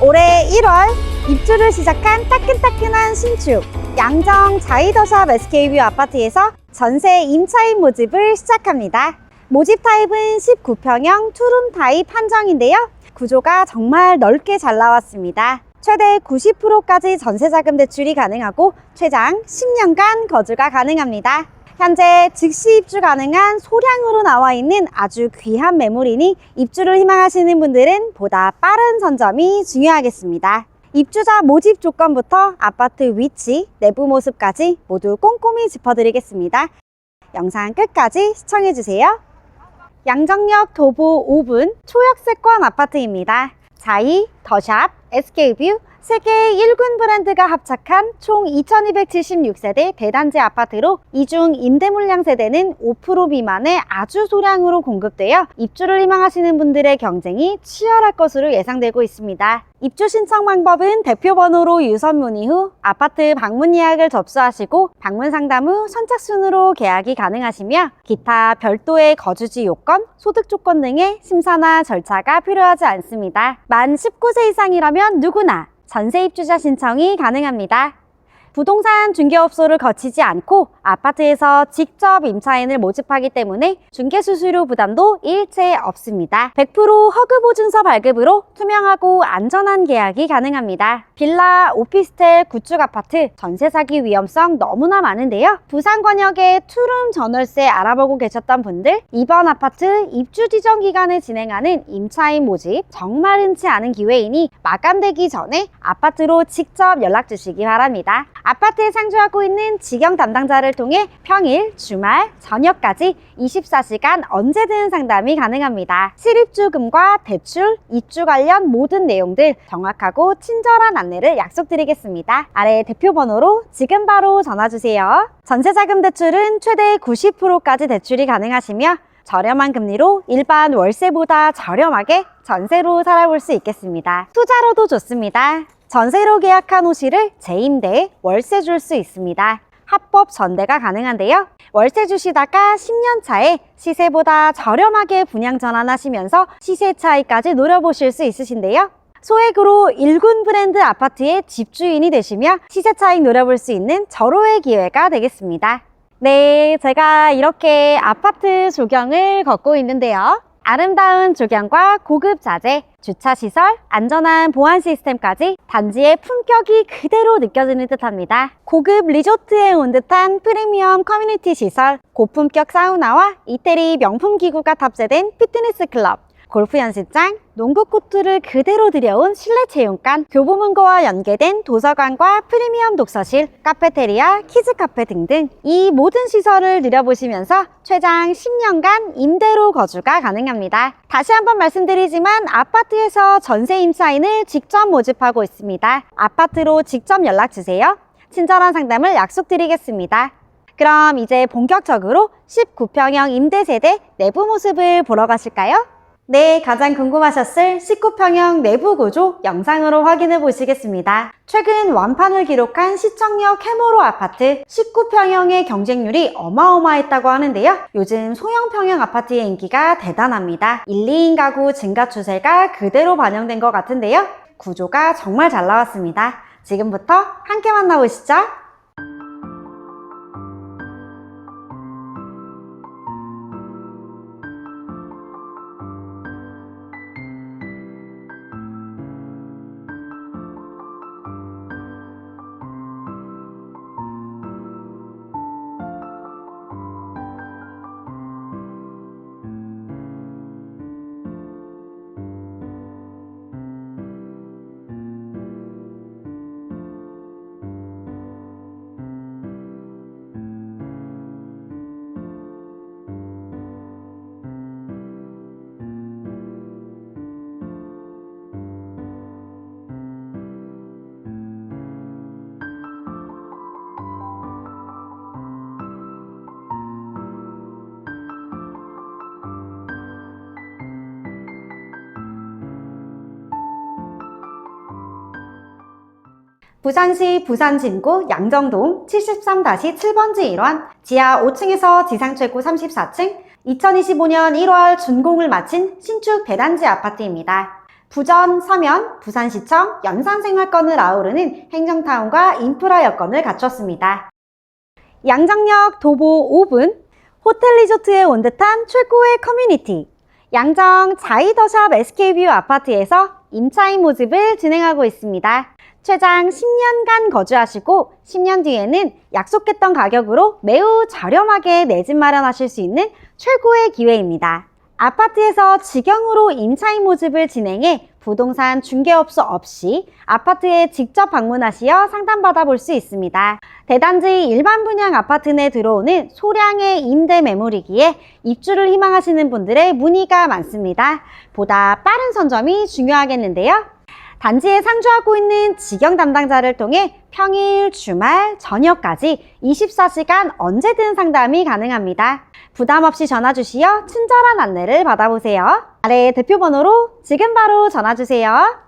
올해 1월 입주를 시작한 따끈따끈한 신축 양정 자이더샵 SK뷰 아파트에서 전세 임차인 모집을 시작합니다. 모집 타입은 19평형 투룸 타입 한정인데요. 구조가 정말 넓게 잘 나왔습니다. 최대 90%까지 전세자금 대출이 가능하고 최장 10년간 거주가 가능합니다. 현재 즉시 입주 가능한 소량으로 나와 있는 아주 귀한 매물이니 입주를 희망하시는 분들은 보다 빠른 선점이 중요하겠습니다. 입주자 모집 조건부터 아파트 위치, 내부 모습까지 모두 꼼꼼히 짚어드리겠습니다. 영상 끝까지 시청해주세요. 양정역 도보 5분 초역세권 아파트입니다. 자이, 더샵, SK뷰, 세계 1군 브랜드가 합작한 총 2276세대 대단지 아파트로 이중 임대 물량 세대는 5% 미만의 아주 소량으로 공급되어 입주를 희망하시는 분들의 경쟁이 치열할 것으로 예상되고 있습니다. 입주 신청 방법은 대표 번호로 유선 문의 후 아파트 방문 예약을 접수하시고 방문 상담 후 선착순으로 계약이 가능하시며 기타 별도의 거주지 요건, 소득 조건 등의 심사나 절차가 필요하지 않습니다. 만 19세 이상이라면 누구나 전세 입주자 신청이 가능합니다. 부동산 중개업소를 거치지 않고 아파트에서 직접 임차인을 모집하기 때문에 중개 수수료 부담도 일체 없습니다. 100% 허그 보증서 발급으로 투명하고 안전한 계약이 가능합니다. 빌라, 오피스텔, 구축 아파트 전세 사기 위험성 너무나 많은데요. 부산 권역의 투룸 전월세 알아보고 계셨던 분들 이번 아파트 입주 지정 기간에 진행하는 임차인 모집 정말 흔치 않은 기회이니 마감되기 전에 아파트로 직접 연락 주시기 바랍니다. 아파트에 상주하고 있는 직영 담당자를 통해 평일, 주말, 저녁까지 24시간 언제든 상담이 가능합니다. 실입주금과 대출, 입주 관련 모든 내용들 정확하고 친절한 안내를 약속드리겠습니다. 아래 대표 번호로 지금 바로 전화 주세요. 전세자금 대출은 최대 90%까지 대출이 가능하시며 저렴한 금리로 일반 월세보다 저렴하게 전세로 살아볼 수 있겠습니다. 투자로도 좋습니다. 전세로 계약한 호실을 재임대, 월세 줄 수 있습니다. 합법 전대가 가능한데요. 월세 주시다가 10년 차에 시세보다 저렴하게 분양 전환하시면서 시세 차이까지 노려보실 수 있으신데요. 소액으로 1군 브랜드 아파트의 집주인이 되시며 시세 차익 노려볼 수 있는 절호의 기회가 되겠습니다. 네, 제가 이렇게 아파트 조경을 걷고 있는데요. 아름다운 조경과 고급 자재, 주차 시설, 안전한 보안 시스템까지 단지의 품격이 그대로 느껴지는 듯합니다. 고급 리조트에 온 듯한 프리미엄 커뮤니티 시설, 고품격 사우나와 이태리 명품 기구가 탑재된 피트니스 클럽, 골프 연습장, 농구 코트를 그대로 들여온 실내 체육관, 교보문고와 연계된 도서관과 프리미엄 독서실, 카페테리아, 키즈 카페 등등 이 모든 시설을 누려보시면서 최장 10년간 임대로 거주가 가능합니다. 다시 한번 말씀드리지만 아파트에서 전세 임차인을 직접 모집하고 있습니다. 아파트로 직접 연락 주세요. 친절한 상담을 약속드리겠습니다. 그럼 이제 본격적으로 19평형 임대세대 내부 모습을 보러 가실까요? 네, 가장 궁금하셨을 19평형 내부 구조 영상으로 확인해 보시겠습니다. 최근 완판을 기록한 시청역 해모로 아파트 19평형의 경쟁률이 어마어마했다고 하는데요. 요즘 소형평형 아파트의 인기가 대단합니다. 1, 2인 가구 증가 추세가 그대로 반영된 것 같은데요. 구조가 정말 잘 나왔습니다. 지금부터 함께 만나보시죠. 부산시 부산진구 양정동 73-7번지 일환 지하 5층에서 지상 최고 34층 2025년 1월 준공을 마친 신축 대단지 아파트입니다. 부전, 서면, 부산시청, 연산생활권을 아우르는 행정타운과 인프라 여건을 갖췄습니다. 양정역 도보 5분, 호텔 리조트에 온 듯한 최고의 커뮤니티. 양정 자이더샵 SK뷰 아파트에서 임차인 모집을 진행하고 있습니다. 최장 10년간 거주하시고 10년 뒤에는 약속했던 가격으로 매우 저렴하게 내 집 마련하실 수 있는 최고의 기회입니다. 아파트에서 직영으로 임차인 모집을 진행해 부동산 중개업소 없이 아파트에 직접 방문하시어 상담받아 볼 수 있습니다. 대단지 일반 분양 아파트 내 들어오는 소량의 임대 매물이기에 입주를 희망하시는 분들의 문의가 많습니다. 보다 빠른 선점이 중요하겠는데요. 단지에 상주하고 있는 직영 담당자를 통해 평일, 주말, 저녁까지 24시간 언제든 상담이 가능합니다. 부담 없이 전화 주시어 친절한 안내를 받아보세요. 아래 대표 번호로 지금 바로 전화 주세요.